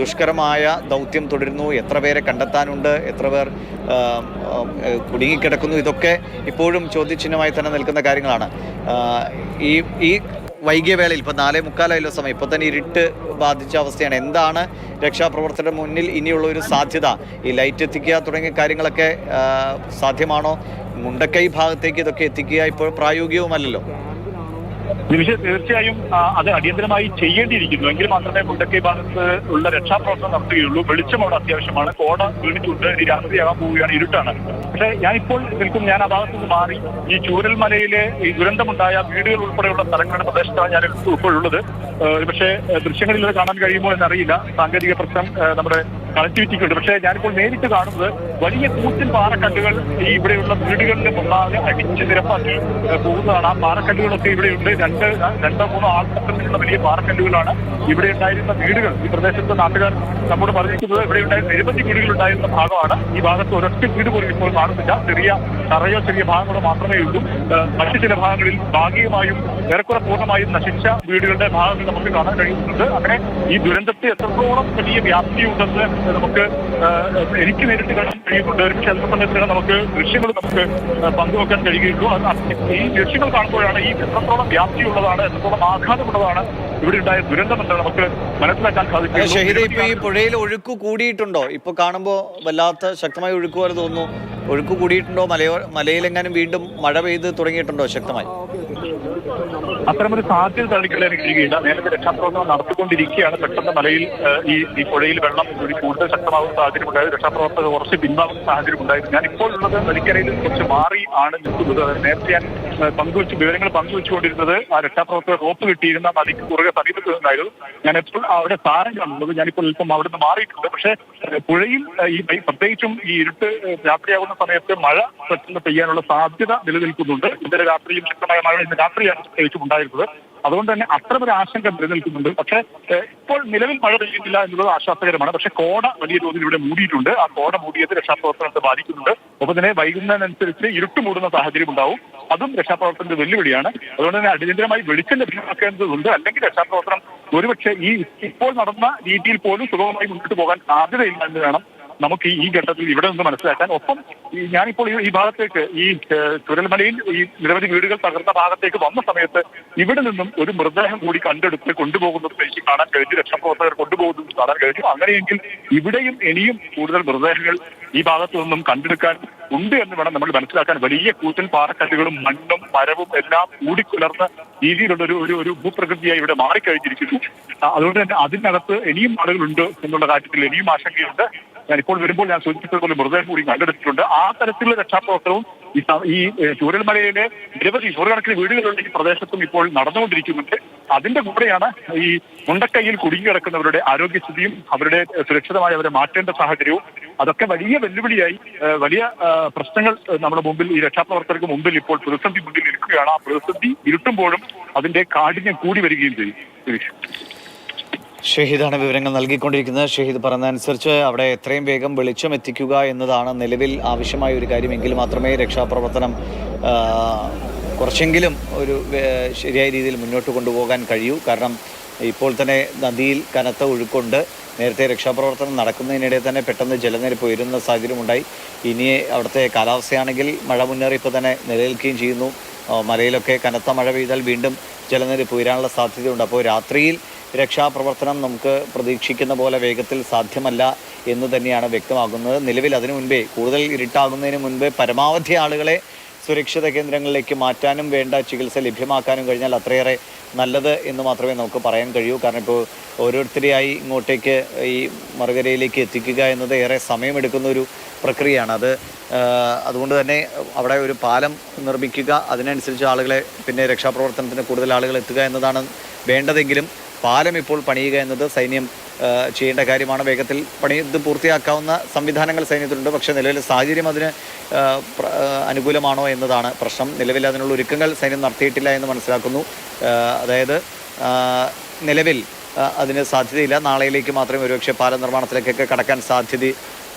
ദുഷ്കരമായ ദൗത്യം തുടരുന്നു. എത്ര പേരെ കണ്ടെത്താനുണ്ട് എത്ര പേർ കുടുങ്ങിക്കിടക്കുന്നു ഇതൊക്കെ ഇപ്പോഴും ചോദ്യചിഹ്നമായി തന്നെ നിൽക്കുന്ന കാര്യങ്ങളാണ്. ഈ ഈ വൈകിയ വേളയിൽ ഇപ്പം നാലേ മുക്കാലായല്ലോ സമയം. ഇപ്പോൾ തന്നെ ഇരുട്ട് ബാധിച്ച അവസ്ഥയാണ്. എന്താണ് രക്ഷാപ്രവർത്തനം മുന്നിൽ ഇനിയുള്ള ഒരു സാധ്യത? ഈ ലൈറ്റ് എത്തിക്കുക തുടങ്ങിയ കാര്യങ്ങളൊക്കെ സാധ്യമാണോ? മുണ്ടക്കൈ ഭാഗത്തേക്ക് ഇതൊക്കെ എത്തിക്കുക ഇപ്പോൾ പ്രായോഗികവുമല്ലല്ലോ. നിമിഷ തീർച്ചയായും അത് അടിയന്തരമായി ചെയ്യേണ്ടിയിരിക്കുന്നു. എങ്കിൽ മാത്രമേ മുണ്ടക്കൈ ഭാഗത്ത് ഉള്ള രക്ഷാപ്രവർത്തനം നടത്തുകയുള്ളൂ. വെളിച്ചം അവിടെ അത്യാവശ്യമാണ്. കോട വീണിട്ടുണ്ട്. ഇനി രാത്രിയാകാൻ പോവുകയാണ് ഇരുട്ടാണ്. പക്ഷേ ഇപ്പോൾ നിൽക്കും. ഞാൻ ആ ഭാഗത്ത് നിന്ന് മാറി. ഈ ചൂരൽമലയിലെ ഈ ദുരന്തമുണ്ടായ വീടുകൾ ഉൾപ്പെടെയുള്ള സ്ഥലങ്ങളുടെ പ്രദേശത്താണ് ഞാൻ ഇപ്പോൾ ഉള്ളത് പക്ഷേ ദൃശ്യങ്ങളിൽ ഇത് കാണാൻ കഴിയുമോ എന്നറിയില്ല. സാങ്കേതിക പ്രശ്നം നമ്മുടെ നമ്മുടെ കണക്ടിവിറ്റിക്കുണ്ട് പക്ഷേ ഞാനിപ്പോൾ നേരിട്ട് കാണുന്നത് വലിയ കൂറ്റൻ പാറക്കല്ലുകൾ ഇവിടെയുള്ള വീടുകളിലെ ഒന്നാകെ അടിച്ച് നിരപ്പാക്കി പോകുന്നതാണ്. ആ പാറക്കല്ലുകളൊക്കെ ഇവിടെയുണ്ട്. രണ്ട് രണ്ടോ മൂന്നോ ആൾക്കാരുള്ള വലിയ പാറക്കല്ലുകളാണ് ഇവിടെ ഉണ്ടായിരുന്ന വീടുകൾ. ഈ പ്രദേശത്തെ നാട്ടുകാർ നമ്മോട് പറഞ്ഞിരിക്കുന്നത് ഇവിടെ ഉണ്ടായിരുന്ന നിരവധി വീടുകൾ ഉണ്ടായിരുന്ന ഭാഗമാണ്. ഈ ഭാഗത്ത് ഒരൊറ്റ വീട് പോലും ഇപ്പോൾ കാണുന്നില്ല. ചെറിയ തറയോ ചെറിയ ഭാഗങ്ങളോ മാത്രമേ ഉള്ളൂ. മറ്റു ചില ഭാഗങ്ങളിൽ ഭാഗികമായും ഏറെക്കുറെ പൂർണമായും നശിച്ച വീടുകളുടെ ഭാഗങ്ങൾ നമുക്ക് കാണാൻ കഴിയുന്നുണ്ട്. അങ്ങനെ ഈ ദുരന്തത്തെ എത്രത്തോളം വലിയ വ്യാപ്തിയുണ്ടെന്ന് നമുക്ക് എനിക്ക് നേരിട്ട് കാണാൻ കഴിയുന്നുണ്ട്. പക്ഷേ അല്പസമയത്തിനകം നമുക്ക് ദൃശ്യങ്ങൾ നമുക്ക് പങ്കുവെക്കാൻ കഴിയുകയുള്ളൂ. അത് ഈ ദൃശ്യങ്ങൾ കാണുമ്പോഴാണ് ഈ എത്രത്തോളം വ്യാപ്തിയുള്ളതാണ് എത്രത്തോളം ആഘാതമുള്ളതാണ് ഇവിടെ ഉണ്ടായ ദുരന്തം എന്ന് നമുക്ക് മനസ്സിലാക്കാൻ സാധിക്കും ഷഹീദ് ഇപ്പൊ ഈ പുഴയിൽ ഒഴുക്ക് കൂടിയിട്ടുണ്ടോ? ഇപ്പൊ കാണുമ്പോൾ വല്ലാത്ത ശക്തമായ ഒഴുക്ക് പോലെ തോന്നുന്നു. ഒഴുക്ക് കൂടിയിട്ടുണ്ടോ മലയോ മലയിലെങ്ങാനും വീണ്ടും മഴ പെയ്ത് തുടങ്ങിയിട്ടുണ്ടോ ശക്തമായി? അത്തരമൊരു സാധ്യത തള്ളിക്കളയാൻ കഴിയുകയില്ല. നേരത്തെ രക്ഷാപ്രവർത്തനം നടത്തിക്കൊണ്ടിരിക്കുകയാണ്. പെട്ടെന്ന് മലയിൽ ഈ ഈ പുഴയിൽ വെള്ളം കൂടി കൂടുതൽ ശക്തമാകുന്ന സാഹചര്യം ഉണ്ടായത് രക്ഷാപ്രവർത്തകർ കുറച്ച് പിന്മാറുന്ന സാഹചര്യം ഉണ്ടായിരുന്നു ഞാൻ ഇപ്പോൾ ഉള്ളത് നദിക്കരയിൽ കുറച്ച് മാറി ആണ് നിൽക്കുന്നത്. നേരത്തെ ഞാൻ പങ്കുവെച്ച് വിവരങ്ങൾ പങ്കുവെച്ചുകൊണ്ടിരുന്നത് ആ രക്ഷാപ്രവർത്തകർ റോപ്പ് കിട്ടിയിരുന്ന നദിക്ക് കുറുകെ സമീപത്ത് ഞാൻ എപ്പോൾ അവിടെ താരങ്ങളുള്ളത് ഞാനിപ്പോൾ അല്പം അവിടെ മാറിയിട്ടുണ്ട്. പക്ഷേ പുഴയിൽ ഈ പ്രത്യേകിച്ചും ഈ ഇരുട്ട് രാത്രിയാകുന്ന സമയത്ത് മഴ പെട്ടെന്ന് പെയ്യാനുള്ള സാധ്യത നിലനിൽക്കുന്നുണ്ട്. ഇന്നലെ രാത്രിയും ശക്തമായ മഴ ഇന്ന് രാത്രിയാണ് പ്രത്യേകിച്ചും ഉണ്ടായിരുന്നത് അതുകൊണ്ട് തന്നെ അത്തരമൊരു ആശങ്ക നിലനിൽക്കുന്നുണ്ട്. പക്ഷേ ഇപ്പോൾ നിലവിൽ മഴ പെയ്യുന്നില്ല എന്നുള്ളത് ആശ്വാസകരമാണ്. പക്ഷേ കോട വലിയ തോതിൽ ഇവിടെ മൂടിയിട്ടുണ്ട്. ആ കോട മൂടിയത് രക്ഷാപ്രവർത്തനത്തെ ബാധിക്കുന്നുണ്ട്. ഒപ്പം തന്നെ വൈകുന്നതിനനുസരിച്ച് ഇരുട്ട് മൂടുന്ന സാഹചര്യം ഉണ്ടാവും. അതും രക്ഷാപ്രവർത്തനത്തിന്റെ വെല്ലുവിളിയാണ്. അതുകൊണ്ട് തന്നെ അടിയന്തരമായി വെളിച്ചം ലഭ്യമാക്കേണ്ടതുണ്ട്. അല്ലെങ്കിൽ രക്ഷാപ്രവർത്തനം ഒരുപക്ഷെ ഈ ഇപ്പോൾ നടന്ന രീതിയിൽ പോലും സുഗമമായി മുന്നോട്ട് പോകാൻ സാധ്യതയില്ല എന്ന് വേണം നമുക്ക് ഈ- ഘട്ടത്തിൽ ഇവിടെ നിന്ന് മനസ്സിലാക്കാൻ ഒപ്പം ഞാനിപ്പോൾ ഈ- ഭാഗത്തേക്ക് ഈ ചുരൽമലയിൽ ഈ നിരവധി വീടുകൾ തകർന്ന ഭാഗത്തേക്ക് വന്ന സമയത്ത് ഇവിടെ നിന്നും ഒരു മൃതദേഹം കൂടി കണ്ടെടുത്ത് കൊണ്ടുപോകുന്നത് എനിക്ക് കാണാൻ കഴിഞ്ഞു. രക്ഷാപ്രവർത്തകർ കൊണ്ടുപോകുന്നത് കാണാൻ കഴിഞ്ഞു. അങ്ങനെയെങ്കിൽ ഇവിടെയും ഇനിയും കൂടുതൽ മൃതദേഹങ്ങൾ ഈ ഭാഗത്തു നിന്നും കണ്ടെടുക്കാൻ ഉണ്ട് എന്ന് വേണം നമ്മൾ മനസ്സിലാക്കാൻ. വലിയ കൂറ്റൻ പാറക്കല്ലുകളും മണ്ണും മരവും എല്ലാം കൂടിക്കുലർന്ന രീതിയിലുള്ള ഒരു ഒരു ഭൂപ്രകൃതിയായി ഇവിടെ മാറിക്കഴിഞ്ഞിരിക്കുന്നു. അതുകൊണ്ട് തന്നെ അതിനകത്ത് ഇനിയും ആളുകളുണ്ട് എന്നുള്ള കാര്യത്തിൽ ഇനിയും ആശങ്കയുണ്ട്. ഞാൻ ഇപ്പോൾ വരുമ്പോൾ ഞാൻ സൂചിപ്പിച്ചതുപോലെ മൃതദേഹം കൂടി കണ്ടെടുത്തിട്ടുണ്ട്. ആ തരത്തിലുള്ള രക്ഷാപ്രവർത്തനവും ഈ ചൂരൽമലയിലെ നിരവധി നൂറുകണക്കിന് വീടുകളുണ്ട് ഈ പ്രദേശത്തും ഇപ്പോൾ നടന്നുകൊണ്ടിരിക്കുന്നുണ്ട്. അതിന്റെ കൂടെയാണ് ഈ മുണ്ടക്കൈയിൽ കുടുങ്ങിക്കിടക്കുന്നവരുടെ ആരോഗ്യസ്ഥിതിയും അവരുടെ സുരക്ഷിതമായി അവരെ മാറ്റേണ്ട സാഹചര്യവും. അതൊക്കെ വലിയ വെല്ലുവിളിയായി. വലിയ പ്രശ്നങ്ങൾ നമ്മുടെ മുമ്പിൽ ഈ രക്ഷാപ്രവർത്തകർക്ക് മുമ്പിൽ ഇപ്പോൾ പ്രതിസന്ധി മുന്നിൽ ഇരിക്കുകയാണ് ആ പ്രതിസന്ധി ഇരുട്ടുമ്പോഴും അതിന്റെ കാഠിന്യം കൂടി വരികയും ചെയ്യും. ഷഹീദാണ് വിവരങ്ങൾ നൽകിക്കൊണ്ടിരിക്കുന്നത്. ഷഹീദ് പറഞ്ഞതനുസരിച്ച് അവിടെ എത്രയും വേഗം വെളിച്ചം എത്തിക്കുക എന്നതാണ് നിലവിൽ ആവശ്യമായ ഒരു കാര്യമെങ്കിൽ മാത്രമേ രക്ഷാപ്രവർത്തനം കുറച്ചെങ്കിലും ഒരു ശരിയായ രീതിയിൽ മുന്നോട്ട് കൊണ്ടുപോകാൻ കഴിയൂ. കാരണം ഇപ്പോൾ തന്നെ നദിയിൽ കനത്ത ഒഴുക്കുണ്ട്. നേരത്തെ രക്ഷാപ്രവർത്തനം നടക്കുന്നതിനിടെ തന്നെ പെട്ടെന്ന് ജലനിരപ്പ് ഉയരുന്ന സാഹചര്യമുണ്ടായി. ഇനി അവിടുത്തെ കാലാവസ്ഥയാണെങ്കിൽ മഴ മുന്നറിയിപ്പ് തന്നെ നിലനിൽക്കുകയും ചെയ്യുന്നു. മലയിലൊക്കെ കനത്ത മഴ പെയ്താൽ വീണ്ടും ജലനിരപ്പ് ഉയരാനുള്ള സാധ്യതയുണ്ട്. അപ്പോൾ രാത്രിയിൽ രക്ഷാപ്രവർത്തനം നമുക്ക് പ്രതീക്ഷിക്കുന്ന പോലെ വേഗത്തിൽ സാധ്യമല്ല എന്ന് തന്നെയാണ് വ്യക്തമാകുന്നത്. നിലവിൽ അതിനു മുൻപേ കൂടുതൽ ഇരുട്ടാകുന്നതിന് മുൻപേ പരമാവധി ആളുകളെ സുരക്ഷിത കേന്ദ്രങ്ങളിലേക്ക് മാറ്റാനും വേണ്ട ചികിത്സ ലഭ്യമാക്കാനും കഴിഞ്ഞാൽ അത്രയേറെ നല്ലത് എന്ന് മാത്രമേ നമുക്ക് പറയാൻ കഴിയൂ. കാരണം ഇപ്പോൾ ഓരോരുത്തരെയായി ഇങ്ങോട്ടേക്ക് ഈ മറുകരയിലേക്ക് എത്തിക്കുക എന്നത് ഏറെ സമയമെടുക്കുന്ന ഒരു പ്രക്രിയയാണ്. അത് അതുകൊണ്ട് തന്നെ അവിടെ ഒരു പാലം നിർമ്മിക്കുക അതിനനുസരിച്ച് ആളുകളെ പിന്നെ രക്ഷാപ്രവർത്തനത്തിന് കൂടുതൽ ആളുകൾ എത്തുക എന്നതാണ് വേണ്ടതെങ്കിലും പാലം ഇപ്പോൾ പണിയുക എന്നത് സൈന്യം ചെയ്യേണ്ട കാര്യമാണ്. വേഗത്തിൽ പണി ഇത് പൂർത്തിയാക്കാവുന്ന സംവിധാനങ്ങൾ സൈന്യത്തിലുണ്ട്. പക്ഷേ നിലവിലെ സാഹചര്യം അതിന് അനുകൂലമാണോ എന്നതാണ് പ്രശ്നം. നിലവിൽ അതിനുള്ള ഒരുക്കങ്ങൾ സൈന്യം നടത്തിയിട്ടില്ല എന്ന് മനസ്സിലാക്കുന്നു. അതായത് നിലവിൽ അതിന് സാധ്യതയില്ല. നാളെയിലേക്ക് മാത്രമേ ഒരുപക്ഷെ പാല നിർമ്മാണത്തിലേക്കൊക്കെ കടക്കാൻ സാധ്യത